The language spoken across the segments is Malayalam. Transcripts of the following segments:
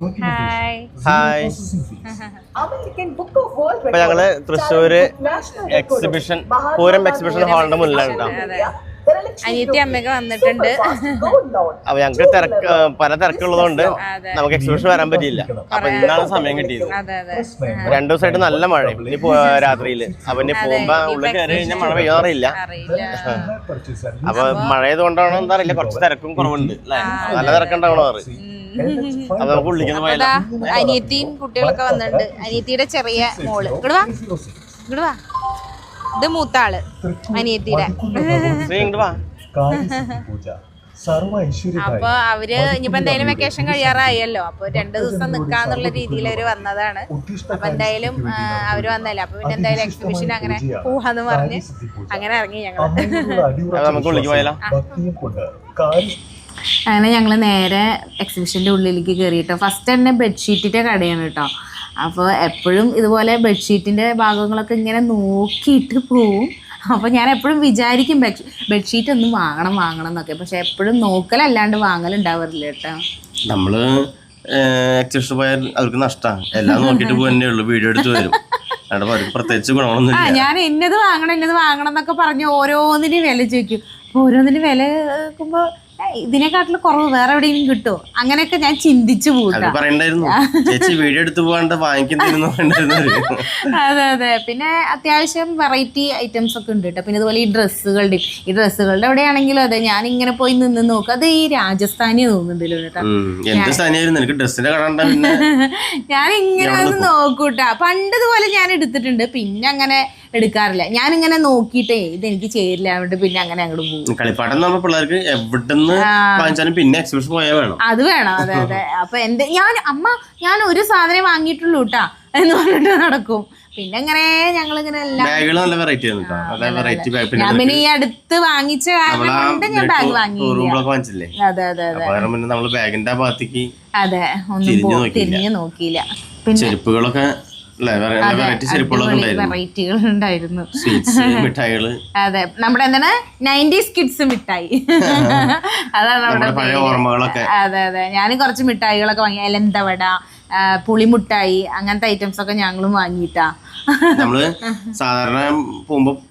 ഹായ് ഹായ് അപ്പൊ ഞങ്ങൾ തൃശ്ശൂര് എക്സിബിഷൻ പൂരം എക്സിബിഷൻ ഹാളിന്റെ മുന്നിലാണ് കേട്ടോ അനിയത്തി അമ്മയൊക്കെ വന്നിട്ടുണ്ട്. അപ്പൊ ഞങ്ങൾക്ക് തിരക്ക് പല തിരക്കുള്ളതുകൊണ്ട് നമുക്ക് എക്സിബിഷൻ വരാൻ പറ്റിയില്ല. അപ്പൊ ഇന്നാണ് സമയം കിട്ടിയത്. അതെ അതെ. രണ്ടു ദിവസമായിട്ട് നല്ല മഴ. ഇനി രാത്രിയിൽ രാത്രിയിൽ. അപ്പൊ ഇനി പോകുമ്പോ ഉള്ളിൽ കയറി കഴിഞ്ഞാൽ മഴ പെയ്യാറില്ല അറിയില്ല. അപ്പൊ മഴയത് കൊണ്ടാണോ എന്താ അറിയില്ല. കുറച്ച് തിരക്കും കുറവുണ്ട് അല്ലേ? നല്ല തിരക്കുണ്ടാവണോ അനിയത്തിയും കുട്ടികളൊക്കെ വന്നിട്ടുണ്ട്. അനിയത്തിയുടെ ചെറിയ മോൾ. ഇങ്ങട് വാ. ഇങ്ങട് വാ. ഇത് മൂത്താൾ അനിയത്തിയുടെ. അപ്പൊ അവർ ഇനിയിപ്പോ എന്തായാലും വെക്കേഷൻ കഴിയാറായല്ലോ. അപ്പൊ രണ്ടു ദിവസം നിക്കാന്നുള്ള രീതിയിൽ അവർ വന്നതാണ്. അപ്പൊ എന്തായാലും അവർ വന്നല്ലേ. അപ്പൊ പിന്നെ എന്തായാലും എക്സിബിഷൻ അങ്ങനെ പോവാന്ന് പറഞ്ഞ് അങ്ങനെ ഇറങ്ങി ഞങ്ങൾ. അങ്ങനെ ഞങ്ങൾ നേരെ എക്സിബിഷന്റെ ഉള്ളിലേക്ക് കയറിയിട്ടോ ഫസ്റ്റ് തന്നെ ബെഡ്ഷീറ്റിന്റെ കടയാണ് കേട്ടോ. അപ്പോൾ എപ്പോഴും ഇതുപോലെ ബെഡ്ഷീറ്റിന്റെ ഭാഗങ്ങളൊക്കെ ഇങ്ങനെ നോക്കിയിട്ട് പോവും. അപ്പോൾ ഞാൻ എപ്പോഴും വിചാരിക്കും ബെഡ് ബെഡ്ഷീറ്റ് ഒന്നും വാങ്ങണം വാങ്ങണം എന്നൊക്കെ. പക്ഷെ എപ്പോഴും നോക്കലല്ലാണ്ട് വാങ്ങലുണ്ടാവാറില്ല കേട്ടോ. നമ്മൾ എക്സിബിഷൻ പോയാൽ അവർക്ക് നഷ്ടമാണ് എല്ലാം നോക്കിയിട്ട് പോകുന്നേ ഉള്ളൂ. വീഡിയോ എടുത്ത് വരും. പ്രത്യേകിച്ച് ഞാൻ ഇന്നത് വാങ്ങണം ഇന്നത് വാങ്ങണം എന്നൊക്കെ പറഞ്ഞ് ഓരോന്നിനും വില ചോദിക്കും. അപ്പോൾ ഓരോന്നിനും വില കേൾക്കുമ്പോൾ ഇതിനെക്കാട്ടിലും കുറവ് വേറെ എവിടെയെങ്കിലും കിട്ടുമോ അങ്ങനെയൊക്കെ ഞാൻ ചിന്തിച്ചു ചേച്ചി വീഡിയോ എടുത്ത് പോകാണ്ട് വാങ്ങിക്കുന്നിരുന്നു അതെ അതെ. പിന്നെ അത്യാവശ്യം വെറൈറ്റി ഐറ്റംസ് ഒക്കെ ഉണ്ട് കേട്ടോ. പിന്നെ അതുപോലെ ഈ ഡ്രസ്സുകളുടെ ഈ ഡ്രസ്സുകളുടെ എവിടെയാണെങ്കിലും അതെ ഞാൻ ഇങ്ങനെ പോയി നിന്ന് നോക്കും. അത് ഈ രാജസ്ഥാനി തോന്നുന്നുണ്ടല്ലോ കേട്ടോ ഞാൻ ഇങ്ങനെ ഒന്ന് നോക്കൂട്ടാ. പണ്ടതുപോലെ ഞാൻ എടുത്തിട്ടുണ്ട്. പിന്നെ അങ്ങനെ എടുക്കാറില്ല. ഞാൻ ഇങ്ങനെ നോക്കിയിട്ടേ ഇത് എനിക്ക് ചേരില്ല അതുകൊണ്ട് പിന്നെ അങ്ങനെ അങ്ങോട്ട് പോകും കളിപ്പാട്ടം പറഞ്ഞ പിള്ളേർക്ക് എവിടുന്ന് വാങ്ങിച്ചാലും പിന്നെ എക്സിബിഷൻ പോയാൽ വേണം. അത് വേണം അതെ അതെ. അപ്പൊ എന്റെ ഞാൻ അമ്മ ഞാൻ ഒരു സാധനം വാങ്ങിയിട്ടുള്ളൂ കേട്ടാ എന്ന് പറഞ്ഞിട്ട് നടക്കും. പിന്നെ അങ്ങനെ ഞങ്ങൾ ഇങ്ങനെ ബാഗുകൾ നല്ല വെറൈറ്റി വെറൈറ്റി ബാഗ് ഞാൻ പിന്നെ ഈ അടുത്ത് വാങ്ങിച്ച കാരണം കൊണ്ട് ഞാൻ ബാഗ് വാങ്ങിയില്ല. അതെ അതെ അതെ. നമ്മൾ ബാഗിന്റെ ഭാഗത്തേക്ക് അതെ ഒന്നും തിരിഞ്ഞു നോക്കിയില്ല. തിരിഞ്ഞു നോക്കിയില്ല. പിന്നെ ചെരുപ്പുകളൊക്കെ വെറൈറ്റികൾ ഉണ്ടായിരുന്നു. മിഠായികൾ. അതെ നമ്മുടെ എന്താണ്? നയന്റീസ് കിഡ്സ് മിഠായി. അതാണ് നമ്മുടെ പഴയ ഓർമ്മകളൊക്കെ. അതെ അതെ. ഞാൻ കുറച്ച് മിഠായികളൊക്കെ വാങ്ങി. എലന്തവട പുളിമുട്ടായി അങ്ങനത്തെ ഐറ്റംസ് ഒക്കെ ഞങ്ങളും വാങ്ങിയിട്ടാ. നമ്മൾ സാധാരണ പോകുമ്പോ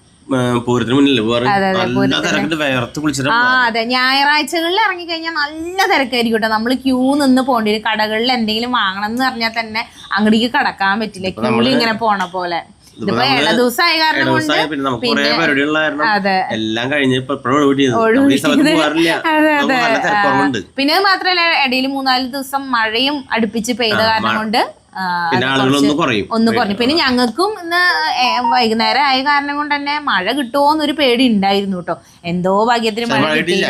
പൂരത്തിന് മുന്നിൽ അതെ, അതെ, നല്ല തിരക്കിട്ട് വേർത്ത് കുളിച്ചിട്ട് ആ അതെ. ഞായറാഴ്ചകളിൽ ഇറങ്ങി കഴിഞ്ഞാൽ നല്ല തിരക്കായിരിക്കും കേട്ടോ. നമ്മൾ ക്യൂ നിന്ന് പോകേണ്ടി വരും. കടകളിൽ എന്തെങ്കിലും വാങ്ങണം എന്ന് പറഞ്ഞാൽ തന്നെ അങ്ങോട്ടേക്ക് കടക്കാൻ പറ്റില്ല. ക്യൂവിൽ ഇങ്ങനെ പോണ പോലെ. പിന്നെ മാത്രല്ല ഇടയിൽ മൂന്നാൽ ദിവസം മഴയും അടുപ്പിച്ച് പെയ്ത കാരണം കൊണ്ട് ഒന്ന് പറഞ്ഞു പിന്നെ ഞങ്ങൾക്കും ഇന്ന് വൈകുന്നേരം ആയ കാരണം കൊണ്ട് തന്നെ മഴ കിട്ടുമോന്നൊരു പേടി ഉണ്ടായിരുന്നു കേട്ടോ എന്തോ ഭാഗ്യത്തിന് മഴ കിട്ടിയില്ല.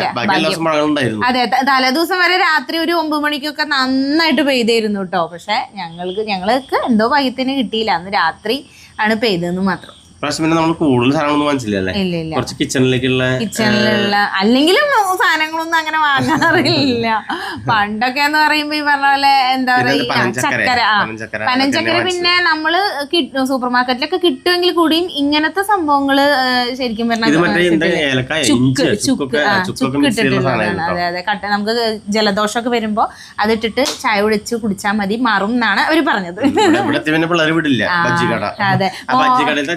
അതെ തലേദിവസം വരെ രാത്രി ഒരു ഒമ്പത് മണിക്കൊക്കെ നന്നായിട്ട് പെയ്തായിരുന്നു കേട്ടോ പക്ഷെ ഞങ്ങൾക്ക് ഞങ്ങൾക്ക് എന്തോ ഭാഗ്യത്തിന് കിട്ടിയില്ല. അന്ന് രാത്രി ആണ് പെയ്തതെന്ന് മാത്രം. പ്രാവശ്യം പിന്നെ നമ്മൾ കൂടുതൽ സാധനങ്ങളൊന്നും വാങ്ങിച്ചില്ല അല്ലേ ഇല്ല ഇല്ല. കുറച്ച് കിച്ചണിലേക്കുള്ള കിച്ചണിലുള്ള അല്ലെങ്കിലും സാധനങ്ങളൊന്നും അങ്ങനെ വാങ്ങാറില്ല. പണ്ടൊക്കെ എന്ന് പറയുമ്പോ ഈ പറഞ്ഞ പോലെ എന്താ പറയാ പനഞ്ചക്കര, ചക്കര പനഞ്ചക്കര പിന്നെ നമ്മൾ സൂപ്പർ മാർക്കറ്റിലൊക്കെ കിട്ടുമെങ്കിൽ കൂടിയും ഇങ്ങനത്തെ സംഭവങ്ങൾ ശരിക്കും പറഞ്ഞാൽ ചുക്ക് ചുക്ക് ചുക്ക് അതെ അതെ കട്ട നമുക്ക് ജലദോഷമൊക്കെ വരുമ്പോ അതിട്ടിട്ട് ചായ ഒഴിച്ച് കുടിച്ചാൽ മതി മാറും എന്നാണ് അവർ പറഞ്ഞത്. അതെ.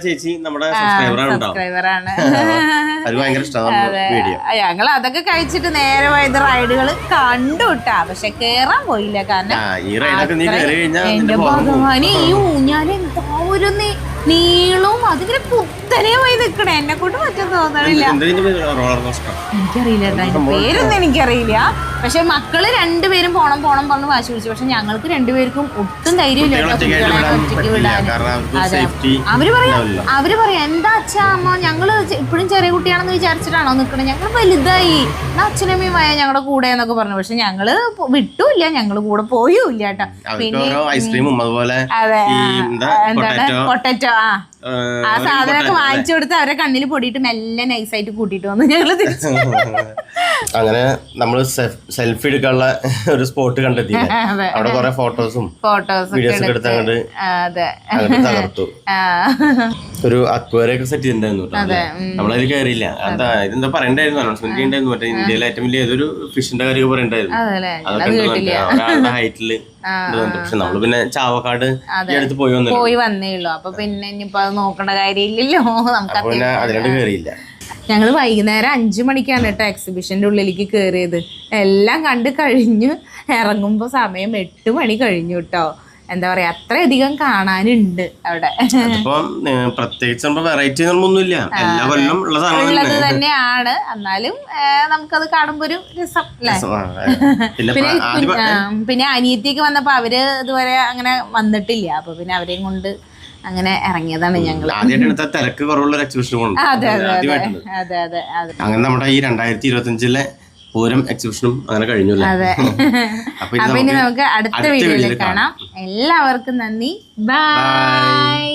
ചേച്ചി നമ്മുടെ സബ്സ്ക്രൈബറാണ് അത് ഭയങ്കര ഇഷ്ടമാണ് ഞങ്ങൾ അതൊക്കെ കഴിച്ചിട്ട് നേരെ പോയത് റൈഡുകൾ കണ്ടു കിട്ടാ പക്ഷെ കേറാൻ പോയില്ല. കാരണം എന്റെ. ഭഗവാനെ ഈ ഊഞ്ഞാൽ ഒരു നീളവും അതിങ്ങനെ പോയി നിക്കണേ. എന്നെ കൊണ്ട് പറ്റും തോന്നണില്ല. എനിക്കറിയില്ല പേരൊന്നും എനിക്കറിയില്ല. പക്ഷെ മക്കൾ രണ്ടുപേരും പോണം പോണം പറഞ്ഞ് വാശി പിടിച്ചു പക്ഷെ ഞങ്ങൾക്ക് രണ്ടുപേർക്കും ഒട്ടും ധൈര്യമില്ല ഒറ്റയ്ക്ക് വിടാൻ അതെ. അവർ പറയാ അവർ പറയാ എന്താ അച്ഛാ അമ്മ ഞങ്ങൾ ഇപ്പോഴും ചെറിയ കുട്ടിയാണെന്ന് വിചാരിച്ചിട്ടാണോ നിക്കണേ? ഞങ്ങൾ വലുതായി. എന്നാ അച്ഛനമ്മയും ആയ ഞങ്ങളുടെ കൂടെ എന്നൊക്കെ പറഞ്ഞു. പക്ഷെ ഞങ്ങൾ വിട്ടൂല്ല. ഞങ്ങൾ കൂടെ പോയും ഇല്ല കേട്ടോ ഐസ്ക്രീമും അതുപോലെ എന്താണ്? പൊട്ടാറ്റോ ആ. ആ സാധനമൊക്കെ വാങ്ങിച്ചു കൊടുത്ത് അവരെ കണ്ണിൽ പൊടിയിട്ട് മെല്ലെ നൈസായിട്ട് കൂട്ടിട്ട് വന്നു ഞങ്ങൾ തിരിച്ചു. അങ്ങനെ നമ്മൾ സെൽഫി എടുക്കാനുള്ള ഒരു സ്പോട്ട് കണ്ടെത്തി അവിടെ കുറെ ഫോട്ടോസും ഫോട്ടോസ് വീഡിയോസ് എടുത്ത് അങ്ങോട്ട് തകർത്തു. ഒരു അക്വേറിയൊക്കെ സെറ്റ് ചെയ്തിട്ടുണ്ടായിരുന്നു കേട്ടോ. നമ്മളതിൽ കയറിയില്ല. എന്താ ഇതെന്താ പറയണ്ടായിരുന്നു? അനൗൺസ്മെന്റ് ചെയ്യണ്ടായിരുന്നു മറ്റേ ഇന്ത്യയിലെ ഏറ്റവും വലിയ ഏതൊരു ഫിഷിന്റെ കാര്യമൊക്കെ പറയണ്ടായിരുന്നു. അതൊക്കെ ഒരാളുടെ ഹൈറ്റിൽ പക്ഷെ നമ്മൾ പിന്നെ ചാവക്കാട് അടുത്ത് പോയി വന്നു പോയി വന്നേ ഉള്ളൂ. അപ്പൊ പിന്നെ ഇനിയിപ്പോ അത് നോക്കേണ്ട കാര്യമില്ലല്ലോ. നമുക്ക് പിന്നെ അതിനോട് കയറിയില്ല ഞങ്ങൾ വൈകുന്നേരം അഞ്ചു മണിക്കാണ് കേട്ടോ എക്സിബിഷന്റെ ഉള്ളിലേക്ക് കയറിയത് എല്ലാം കണ്ട് കഴിഞ്ഞു ഇറങ്ങുമ്പോൾ സമയം എട്ട് മണി കഴിഞ്ഞു കേട്ടോ. എന്താ പറയാ അത്രയധികം കാണാനുണ്ട് അവിടെ. പ്രത്യേകിച്ച് വെറൈറ്റി ഒന്നുമില്ല. എല്ലാ കൊല്ലം ഉള്ള സാധനം ഉള്ളത് തന്നെയാണ്. എന്നാലും നമുക്കത് കാണുമ്പോ ഒരു രസം അല്ലേ? പിന്നെ പിന്നെ അനിയത്തിയൊക്കെ വന്നപ്പോ അവർ ഇതുവരെ അങ്ങനെ വന്നിട്ടില്ല. അപ്പൊ പിന്നെ അവരെയും കൊണ്ട് അങ്ങനെ ഇറങ്ങിയതാണ് ഞങ്ങൾ തിരക്ക് കുറവുള്ള ഒരു എക്സിബിഷൻ കൊണ്ട് അതെ അതെ അതെ. അതെ അതെ അങ്ങനെ നമ്മുടെ ഈ രണ്ടായിരത്തി ഇരുപത്തി അഞ്ചിലെ പൂരം എക്സിബിഷനും അങ്ങനെ കഴിഞ്ഞു അതെ. അപ്പൊ ഇനി നമുക്ക് അടുത്ത വീഡിയോയിൽ കാണാം. എല്ലാവർക്കും നന്ദി. ബൈ